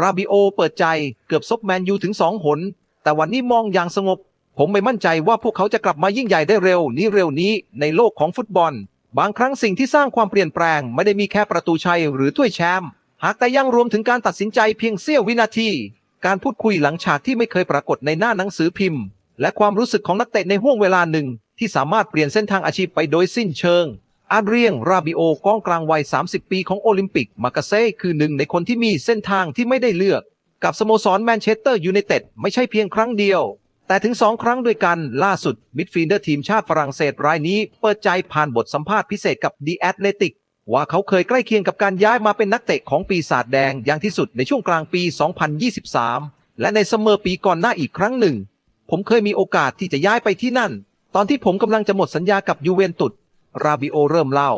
ราบิโอเปิดใจเกือบซบแมนยูถึงสองหน แต่วันนี้มองอย่างสงบ ผมไม่มั่นใจว่าพวกเขาจะกลับมายิ่งใหญ่ได้เร็วนี้เร็วนี้ในโลกของฟุตบอล บางครั้งสิ่งที่สร้างความเปลี่ยนแปลง ไม่ได้มีแค่ประตูชัยหรือถ้วยแชมป์หากแต่ยังรวมถึงการตัดสินใจเพียงเสี้ยววินาที การพูดคุยหลังฉากที่ไม่เคยปรากฏในหน้าหนังสือพิมพ์ และความรู้สึกของนักเตะในห่วงเวลาหนึ่งที่สามารถเปลี่ยนเส้นทางอาชีพไปโดยสิ้นเชิง อาเรียง ราบิโอกองกลางวัย 30 ปีของโอลิมปิก มากาเซ่คือหนึ่งในคนที่มีเส้นทางที่ไม่ได้เลือก กับสโมสรแมนเชสเตอร์ยูไนเต็ดไม่ใช่เพียงครั้งเดียว แต่ถึงสองครั้งด้วยกันล่าสุด มิดฟิลเดอร์ทีมชาติฝรั่งเศสรายนี้ เปิดใจผ่านบทสัมภาษณ์พิเศษกับดีแอตเลติกว่าเขาเคยใกล้เคียงกับการย้ายมาเป็นนักเตะของปีศาจแดงอย่างที่สุดในช่วงกลางปี 2023 และในเสมอปีก่อนหน้าอีกครั้งหนึ่ง ผมเคยมีโอกาสที่จะย้ายไปที่นั่น ตอนที่ผมกำลังจะหมดสัญญากับยูเวนตุส ราบิโอเริ่มเล่า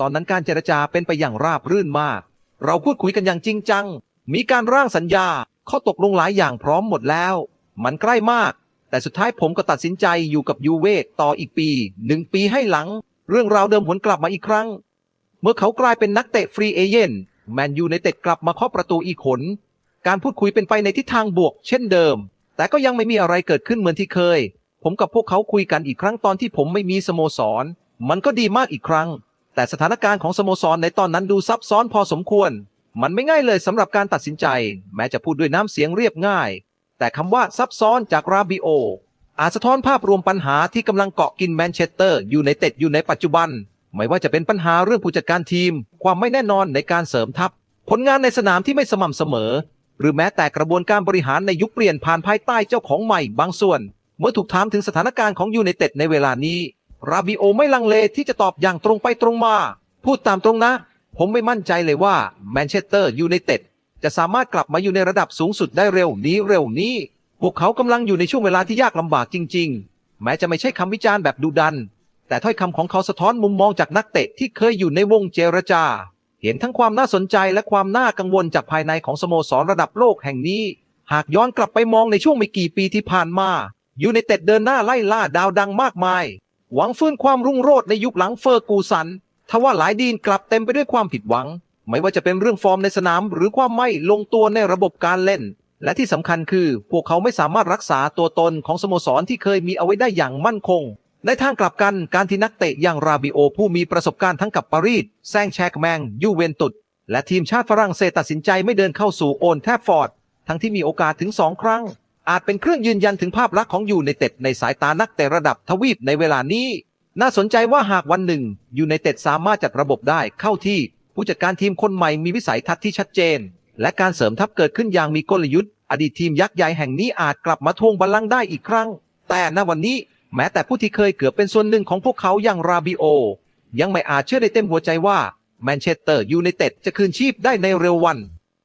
ตอนนั้นการเจรจาเป็นไปอย่างราบรื่นมาก เราพูดคุยกันอย่างจริงจัง มีการร่างสัญญา ข้อตกลงหลายอย่างพร้อมหมดแล้ว มันใกล้มาก แต่สุดท้ายผมก็ตัดสินใจอยู่กับยูเวต่ออีกปีหนึ่งปีให้หลัง เรื่องราวเดิมหวนกลับมาอีกครั้ง เมื่อเขากลายเป็นนักเตะฟรีเอเย่นแมนยูในเต็ดกลับมาเคาะประตูอีกขน การพูดคุยเป็นไปในทิศทางบวก เช่นเดิม แต่ก็ยังไม่มีอะไรเกิดขึ้นเหมือนที่เคย ผมกับพวกเขาคุยกันอีกครั้งตอนที่ผมไม่มีสโมสร มันก็ดีมากอีกครั้ง แต่สถานการณ์ของสโมสรในตอนนั้นดูซับซ้อนพอสมควร มันไม่ง่ายเลยสำหรับการตัดสินใจ แม้จะพูดด้วยน้ำเสียงเรียบง่าย แต่คำว่าซับซ้อนจากราบิโออาจสะท้อนภาพรวมปัญหาที่กำลังเกาะกินแมนเชสเตอร์อยู่ในเต็ดอยู่ในปัจจุบัน ไม่ว่าจะเป็นปัญหาเรื่องผู้จัดการทีม ความไม่แน่นอนในการเสริมทัพ ผลงานในสนามที่ไม่สม่ำเสมอ หรือแม้แต่กระบวนการบริหารในยุคเปลี่ยนผ่านภายใต้เจ้าของใหม่บางส่วน เมื่อถูกถามถึงสถานการณ์ของยูไนเต็ดในเวลานี้ ราบิโอไม่ลังเลที่จะตอบอย่างตรงไปตรงมา พูดตามตรงนะ ผมไม่มั่นใจเลยว่าแมนเชสเตอร์ยูไนเต็ดจะสามารถกลับมาอยู่ในระดับสูงสุดได้เร็วนี้เร็วนี้ พวกเขากำลังอยู่ในช่วงเวลาที่ยากลำบากจริง ๆ แม้จะไม่ใช่คำวิจารณ์แบบดุดัน แต่ถ้อยคำของเขาสะท้อนมุมมองจากนักเตะที่เคยอยู่ในวงเจรจา เห็นทั้งความน่าสนใจและความน่ากังวลจากภายในของสโมสรระดับโลกแห่งนี้ หากย้อนกลับไปมองในช่วงไม่กี่ปีที่ผ่านมายูไนเต็ดเดินหน้าไล่ล่าดาวดังมากมาย หวังฟื้นความรุ่งโรจน์ในยุคหลังเฟอร์กูสัน ทว่าหลายดีนกลับเต็มไปด้วยความผิดหวัง ไม่ว่าจะเป็นเรื่องฟอร์มในสนาม หรือความไม่ลงตัวในระบบการเล่น และที่สำคัญคือ พวกเขาไม่สามารถรักษาตัวตนของสโมสรที่เคยมีเอาไว้ได้อย่างมั่นคง ในทางกลับกันการที่นักเตะอย่างราบิโอผู้มีประสบการณ์ทั้งกับปารีสแซงแชกแมง ยูเวนตุสและทีมชาติฝรั่งเศสตัดสินใจไม่เดินเข้าสู่โอนแทฟฟอร์ดทั้งที่มีโอกาสถึงสองครั้ง อาจเป็นเครื่องยืนยันถึงภาพลักษณ์ของยูไนเต็ดในสายตานักเตะระดับทวีปในเวลานี้ น่าสนใจว่าหากวันหนึ่งยูไนเต็ดสามารถจัดระบบได้เข้าที่ ผู้จัดการทีมคนใหม่มีวิสัยทัศน์ที่ชัดเจน และการเสริมทัพเกิดขึ้นอย่างมีกลยุทธ์ อดีตทีมยักษ์ใหญ่แห่งนี้อาจกลับมาทวงบัลลังก์ได้อีกครั้ง แต่ณวันนี้ แม้แต่ผู้ที่เคยเกือบเป็นส่วนหนึ่งของพวกเขาอย่างราบิโอ ยังไม่อาจเชื่อได้เต็มหัวใจว่าแมนเชสเตอร์ยูไนเต็ดจะคืนชีพได้ในเร็ววัน